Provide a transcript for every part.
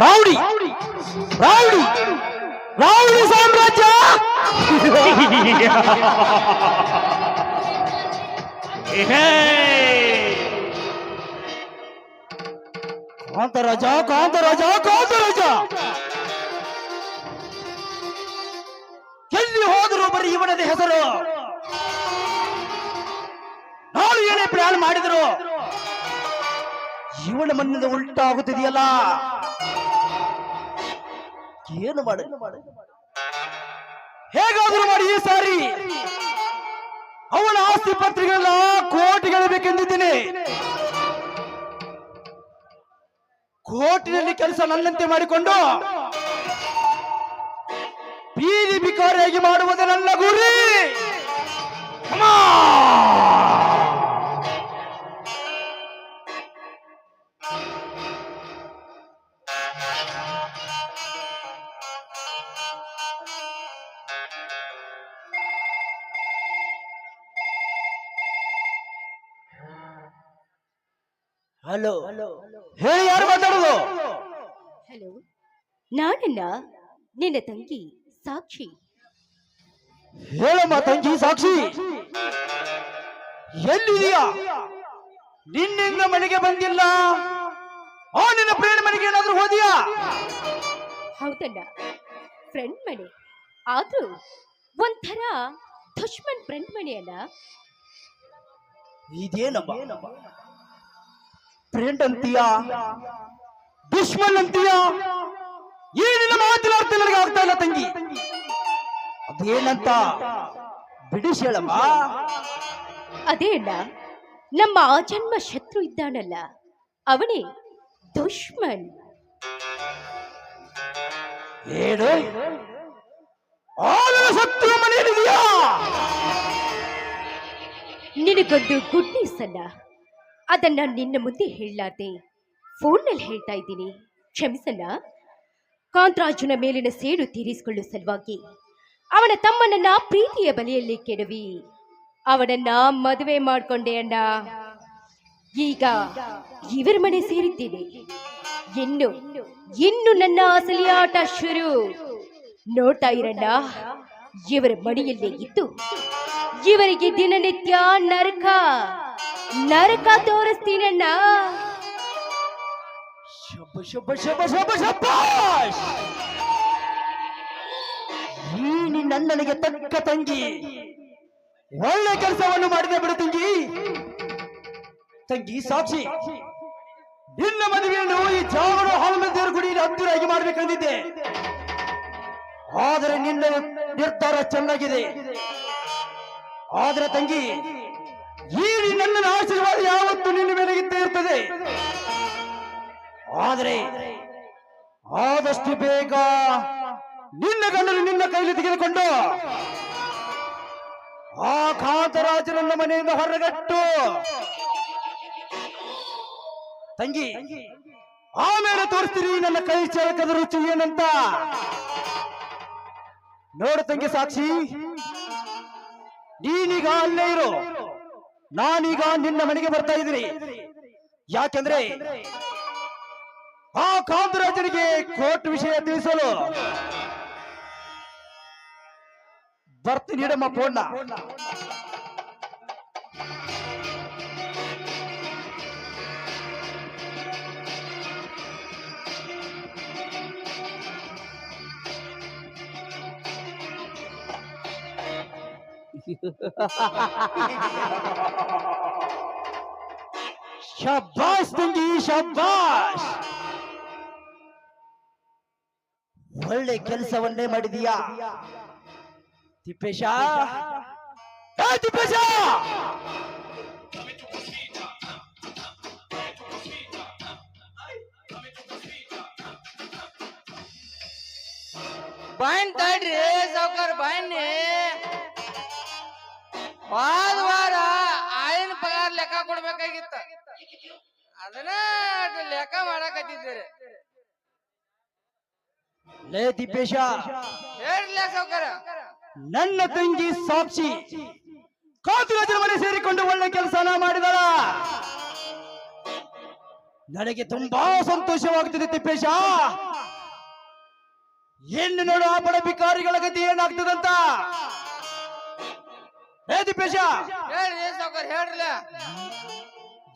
Rowdy. Rowdy. Rowdy. ಸಾಮ್ರಾಜ್ಯ. ಕಾಂತರಾಜ ಕಾಂತರಾಜ ಕಾಂತರಾಜ ಎಲ್ಲಿ ಹೋದರೂ ಬರೀ ಇವನದೇ ಹೆಸರು. ನಾನು ಏನೇ ಪ್ಲಾನ್ ಮಾಡಿದ್ರು ಇವನ ಮನ್ನದ ಉಲ್ಟಾ ಆಗುತ್ತಿದೆಯಲ್ಲ ಏನು ಮಾಡಿ? ಹೇಗಾದ್ರೂ ಮಾಡಿ ಈ ಸಾರಿ. ಅವನ ಆಸ್ತಿ ಪತ್ರಿಕೆಲ್ಲ ಕೋಟಿಗಳಬೇಕೆಂದಿದ್ದೀನಿ ಕೋಟಿನಲ್ಲಿ ಕೆಲಸ ನನ್ನಂತೆ ಮಾಡಿಕೊಂಡು ಬೀದಿ ಬಿಕಾರಿಯಾಗಿ ಮಾಡುವುದು ನನ್ನ ಗುರಿ. ಹಲೋ. ಹೇಳಿ ಯಾರು ಮಾತಾಡೋದು? ಹಲೋ. ನಾನಲ್ಲ ನಿನ್ನ ತಂಗಿ ಸಾಕ್ಷಿ. ಹೇಳಮ್ಮ ತಂಗಿ ಸಾಕ್ಷಿ. ಎಲ್ಲಿದೆಯಾ ನಿನ್ನಿಂದ ಮನೆಗೆ ಬಂದಿಲ್ಲ? ಆ ನಿನ್ನ ಪ್ರೇಣ ಮನೆಗೆ ಏನಾದ್ರೂ ಹೋದಿಯಾ? ಹೌದಣ್ಣ ಫ್ರೆಂಡ್ ಮನೆ. ಆದ್ರೂ ಒಂಥರ ದುಶ್ಮನ್ ಫ್ರೆಂಡ್ ಮನೆ ಅಲ್ಲ ಇದೇನಮ್ಮ? ಫ್ರೆಂಡ್ ಅಂತೀಯ ದುಶ್ಮನ್ ಅಂತೀಯ ಏನಿಲ್ಲ ಮಾತಿನ ಅರ್ಥ ನನಗೆ ಆಗ್ತಾ ಇಲ್ಲ ತಂಗಿ. ಅದೇನಂತ? ಬಿಡಿಸಿ ಹೇಳಮ್ಮ. ಅದೇ ಅಣ್ಣ ನಮ್ಮ ಆಜನ್ಮ ಶತ್ರು ಇದ್ದಾನಲ್ಲ ಅವನೇ ದುಶ್ಮನ್. ಏನು? ಆಗ ಶತ್ರು ಮನೆಯಲ್ಲಿದೆಯಾ ನಿನಗೊಂದು ಗುಡ್ ನ್ಯೂಸ್ ಅಲ್ಲ ಅದನ್ನ ನಿನ್ನ ಮುಂದೆ ಹೇಳಲಾರ್ದೆ. ಫೋನ್ನಲ್ಲಿ ಹೇಳ್ತಾ ಇದ್ದೀನಿ. ಕ್ಷಮಿಸಲ್ಲ ಕಾಂತರಾಜುನ ಮೇಲಿನ ಸೇಡು ತೀರಿಸಿಕೊಳ್ಳುವ ಸಲುವಾಗಿ, ಅವನ ತಮ್ಮನನ್ನ ಪ್ರೀತಿಯ ಬಲೆಯಲ್ಲಿ ಕೆಡವಿ. ಅವನನ್ನ ಮದುವೆ ಮಾಡಿಕೊಂಡೆ ಅಣ್ಣ. ಈಗ ಇವರ ಮನೆ ಸೇರಿದ್ದೀನಿ ಇನ್ನು ಇನ್ನು ನನ್ನ ಅಸಲಿ ಶುರು. ನೋಡ್ತಾ ಇರಣ್ಣ, ಇವರ ಮಡಿಯಲ್ಲೇ ಇದ್ದು, ಇವರಿಗೆ ದಿನನಿತ್ಯ ನರಕ. ನರಕ ತೋರಿಸ್ತೀನಣ್ಣ. ಶಬ್ಬ ಶಬ್ಬ ಶಬ್ಬ ಶಬ್ಬ ಶಬ್ಬಾಷ್ ಈ ನಿನ್ನ ನನಗೆ ತಕ್ಕ ತಂಗಿ. ಒಳ್ಳೆ ಕೆಲಸವನ್ನು ಮಾಡಿದೆ ಬಿಡು ತಂಗಿ. ತಂಗಿ ಸಾಕ್ಷಿ. ನಿನ್ನ ಮದುವೆಯನ್ನು ಈ ಮೇಲೆ ಹಾಲ್ಮದೇವರ ಗುಡಿ ಅದ್ದೂರಾಗಿ ಮಾಡ್ಬೇಕಂದಿದ್ದೆ. ಆದರೆ ನಿನ್ನ ನಿರ್ಧಾರ ಚೆನ್ನಾಗಿದೆ. ಆದ್ರೆ ತಂಗಿ ಈ ನನ್ನ ಆಶೀರ್ವಾದ ಯಾವತ್ತು ನಿನ್ನ ಮೇಲೆಗಿದ್ದೇ ಇರ್ತದೆ ಆದರೆ ಆದಷ್ಟು ಬೇಗ ನಿನ್ನ ಗಂಡನು ನಿನ್ನ ಕೈಲಿ ತೆಗೆದುಕೊಂಡು ಆ ಕಾಂತರಾಜನನ್ನ ಮನೆಯಿಂದ ಹೊರಗಟ್ಟು. ತಂಗಿ ಆಮೇಲೆ ತೋರಿಸ್ತೀರಿ ನನ್ನ ಕೈ ಚಳಕದ ರುಚಿ ಏನಂತ. ನೋಡು ತಂಗಿ ಸಾಕ್ಷಿ, ನೀನೀಗ ಅಲ್ಲೇ ಇರು. ನಾನೀಗ ನಿನ್ನ ಮನೆಗೆ ಬರ್ತಾ ಇದ್ದೀನಿ. ಯಾಕೆಂದ್ರೆ ಆ ಕಾಂತರಾಜನಿಗೆ ಕೋರ್ಟ್ ವಿಷಯ ತಿಳಿಸಲು ಬರ್ತೀನಿ ಇಡಮ್ಮ ಫೋನ್ನ ಶಬ್ಬಾಸ್ ತಂಗಿ ಶಬ್ಬಾಸ್ ಒಳ್ಳೆ ಕೆಲಸವನ್ನೇ ಮಾಡಿದೀಯಾ? ತಿಪ್ಪೇಶ? ಏ ತಿಪ್ಪೇಶ! ಬಾಯಿನ್ ತಡ್ರಿ ಸಾವ್ಕಾರ ಬಾಯಿನಿ ಹೋದ ವಾರ ಆಳಿನ ಪಗಾರ ಲೆಕ್ಕ ಕೊಡ್ಬೇಕಾಗಿತ್ತ. ಅದನ್ನ ಲೆಕ್ಕ ಮಾಡಕತ್ತಿದ್ದೀರಿ ಲೇ ಸೌಕರ್ಯ ನನ್ನ ತಂಗಿ ಸಾಕ್ಷಿ. ಕಾತುರಾಜನ ಮನೆ ಸೇರಿಕೊಂಡು ಒಳ್ಳೆ ಕೆಲಸನ ಮಾಡಿದಳ. ನನಗೆ ತುಂಬಾ ಸಂತೋಷವಾಗ್ತದೆ ತಿಪ್ಪೇಶ ಎನ್ನು ನೋಡು ಆ ಬಡ ಭಿಕಾರಿಗಳ ಗತಿ ಏನಾಗ್ತದಂತ? ಏ ತಿಪ್ಪೇಶ ಹೇಳಿ ಸಾವ್ಕಾರ ಹೇಳ್ರಲ್ಲ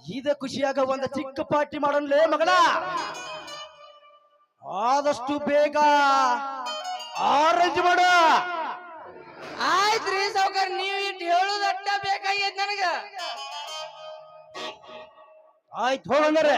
ಇದ ಖುಷಿಯಾಗ ಒಂದ ಚಿಕ್ಕ ಪಾರ್ಟಿ ಮಾಡನ್ಲೇ ಮಗಳ ಆದಷ್ಟು ಬೇಗ ಆರೆಂಜ್ ಮಾಡ. ಆಯ್ತ್ರಿ ಸಾವ್ಕಾರ ನೀವ್ ಇಟ್ ಹೇಳುದ ಬೇಕಾಗಿ ಬೇಕಾಗೈತ್ ನನಗ. ಆಯ್ತು ಹೋಗಂದ್ರೆ